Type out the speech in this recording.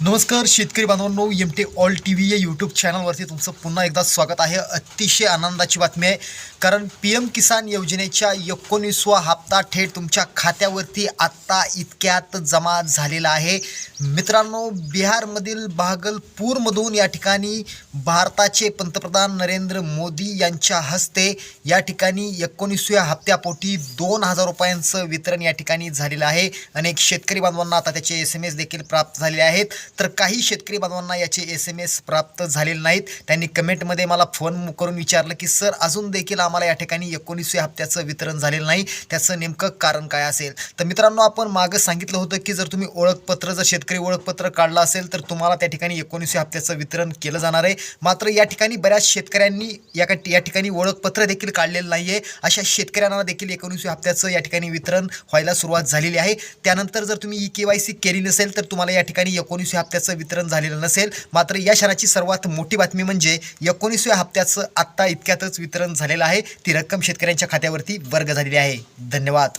नमस्कार शेतकरी बांधवांनो M T all T V या यूट्यूब चॅनलवरती तुमचं पुन्हा एकदा स्वागत आहे. अतिशय आनंदाची बातमी आहे. कारण पी एम किसान योजनेच्या एकोणीसवा हप्ता थेट तुमच्या खात्यावरती आत्ता इतक्यात जमा झालेला आहे. मित्रांनो बिहारमधील भागलपूरमधून या ठिकाणी भारताचे पंतप्रधान नरेंद्र मोदी यांच्या हस्ते या ठिकाणी एकोणीसव्या हप्त्यापोटी दोन हजार रुपयांचं वितरण या ठिकाणी झालेलं आहे. अनेक शेतकरी बांधवांना आता त्याचे एस एम एस देखील प्राप्त झालेले आहेत. तर काही शेतकरी बांधवांना याचे एस एम एस प्राप्त झालेले नाहीत. त्यांनी कमेंटमध्ये मला फोन करून विचारलं की सर अजून देखील आम्हाला या ठिकाणी एकोणीसव्या हप्त्याचं वितरण झालेलं नाही. त्याचं नेमकं कारण काय असेल? तर मित्रांनो आपण मागं सांगितलं होतं की जर तुम्ही ओळखपत्र जर शेतकरी ओळखपत्र काढलं असेल तर तुम्हाला त्या ठिकाणी एकोणीसव्या हप्त्याचं वितरण केलं जाणार आहे. मात्र या ठिकाणी बऱ्याच शेतकऱ्यांनी या या ठिकाणी ओळखपत्र देखील काढलेलं नाही आहे अशा शेतकऱ्यांना देखील एकोणीसव्या हप्त्याचं या ठिकाणी वितरण व्हायला सुरुवात झालेली आहे. त्यानंतर जर तुम्ही ई के वाय सी केली नसेल तर तुम्हाला या ठिकाणी एकोणीसव्या हप्त्याचं वितरण झालेलं नसेल. मात्र या शहराची सर्वात मोठी बातमी म्हणजे एकोणीसव्या हप्त्याचं आत्ता इतक्यातच वितरण झालेलं आहे. ती रक्कम शेतकऱ्यांच्या खात्यावरती वर्ग झालेली आहे. धन्यवाद.